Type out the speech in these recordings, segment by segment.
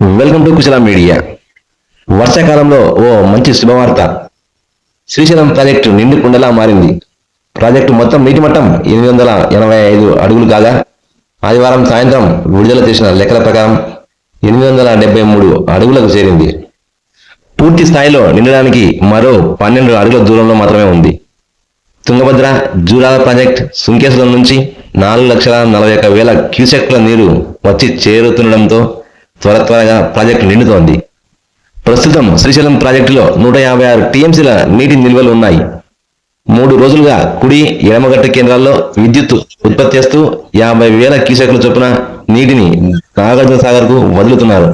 Welcome to Kushala media. వర్షాకాలంలో ఓ మంచి శుభవార్త. శ్రీశైలం ప్రాజెక్టు నిండు కుండలా మారింది. ప్రాజెక్టు మొత్తం నీటి మట్టం ఎనిమిది వందల ఎనభై ఐదు అడుగులు కాగా ఆదివారం సాయంత్రం విడుదల చేసిన లెక్కల ప్రకారం ఎనిమిది వందల డెబ్బై మూడు అడుగులకు చేరింది. పూర్తి స్థాయిలో నిండడానికి మరో పన్నెండు అడుగుల దూరంలో మాత్రమే ఉంది. తుంగభద్ర జూరాల ప్రాజెక్ట్ సుంకేశ్వరం నుంచి నాలుగు లక్షల నలభై ఒక్క వేల క్యూసెక్ల నీరు వచ్చి చేరుతుండడంతో త్వర త్వరగా ప్రాజెక్టు నిండుతోంది. ప్రస్తుతం శ్రీశైలం ప్రాజెక్టులో నూట యాభై ఆరు టీఎంసీల నీటి నిల్వలు ఉన్నాయి. మూడు రోజులుగా కుడి ఎడమగట్ట కేంద్రాల్లో విద్యుత్ ఉత్పత్తి చేస్తూ యాభై వేల క్యూసెక్ల చొప్పున నీటిని నాగార్జున సాగర్కు వదులుతున్నారు.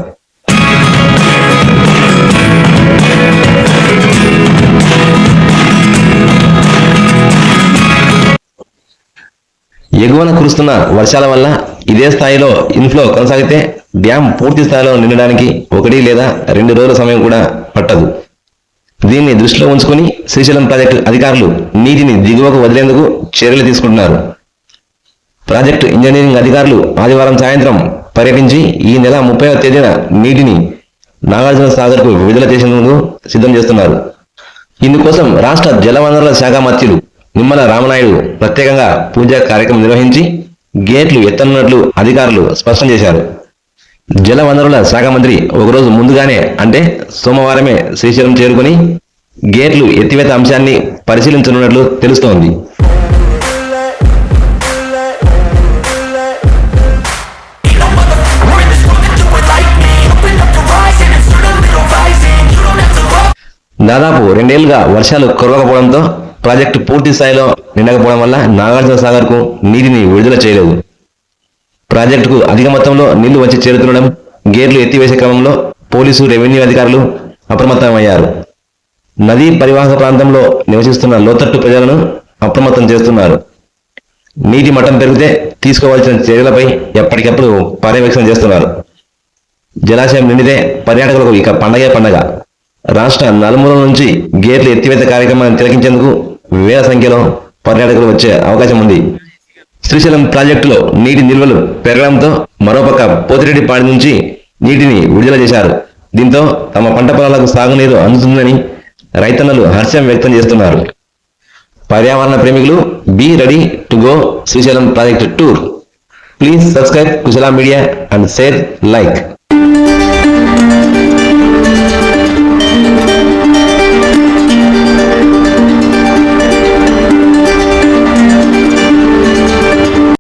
ఎగువన కురుస్తున్న వర్షాల వల్ల ఇదే స్థాయిలో ఇన్ఫ్లో కొనసాగితే డ్యాం పూర్తి స్థాయిలో నిండడానికి ఒకటి లేదా రెండు రోజుల సమయం కూడా పట్టదు. దీన్ని దృష్టిలో ఉంచుకుని శ్రీశైలం ప్రాజెక్టు అధికారులు నీటిని దిగువకు వదిలేందుకు చర్యలు తీసుకుంటున్నారు. ప్రాజెక్టు ఇంజనీరింగ్ అధికారులు ఆదివారం సాయంత్రం పర్యటించి ఈ నెల ముప్పైవ తేదీన నీటిని నాగార్జున సాగర్కు విడుదల చేసేందుకు సిద్ధం చేస్తున్నారు. ఇందుకోసం రాష్ట్ర జలవనరుల శాఖ మంత్రులు నిమ్మల రామనాయుడు ప్రత్యేకంగా పూజా కార్యక్రమం నిర్వహించి గేట్లు ఎత్తనున్నట్లు అధికారులు స్పష్టం చేశారు. జలవనరుల శాఖ మంత్రి ఒకరోజు ముందుగానే అంటే సోమవారమే శ్రీశైలం చేరుకుని గేట్లు ఎత్తివేత అంశాన్ని పరిశీలించనున్నట్లు తెలుస్తోంది. దాదాపు రెండేళ్ళుగా వర్షాలు కురవకపోవడంతో ప్రాజెక్టు పూర్తి స్థాయిలో నిండకపోవడం వల్ల నాగార్జునసాగర్కు నీటిని విడుదల చేయలేదు. ప్రాజెక్టుకు అధిక మొత్తంలో నీళ్ళు వచ్చి చేరుతుండడం గేట్లు ఎత్తివేసే క్రమంలో పోలీసు రెవెన్యూ అధికారులు అప్రమత్తమయ్యారు. నదీ పరివాహక ప్రాంతంలో నివసిస్తున్న లోతట్టు ప్రజలను అప్రమత్తం చేస్తున్నారు. నీటి మట్టం పెరిగితే తీసుకోవాల్సిన చర్యలపై ఎప్పటికప్పుడు పర్యవేక్షణ చేస్తున్నారు. జలాశయం నిండితే పర్యాటకులకు ఇక పండగే పండగ. రాష్ట్ర నలుమూల నుంచి గేట్ల ఎత్తివేత కార్యక్రమాన్ని తిలకించేందుకు వేల సంఖ్యలో పర్యాటకులు వచ్చే అవకాశం ఉంది. శ్రీశైలం ప్రాజెక్టులో నీటి నిల్వలు పెరగడంతో మరోపక్క పోతిరెడ్డిపాడి నుంచి నీటిని విడుదల చేశారు. దీంతో తమ పంట పొలాలకు సాగునీరు అందుతుందని రైతన్నలు హర్షం వ్యక్తం చేస్తున్నారు. పర్యావరణ ప్రేమికులు be ready to go Srisailam project tour please subscribe Kushala media and share like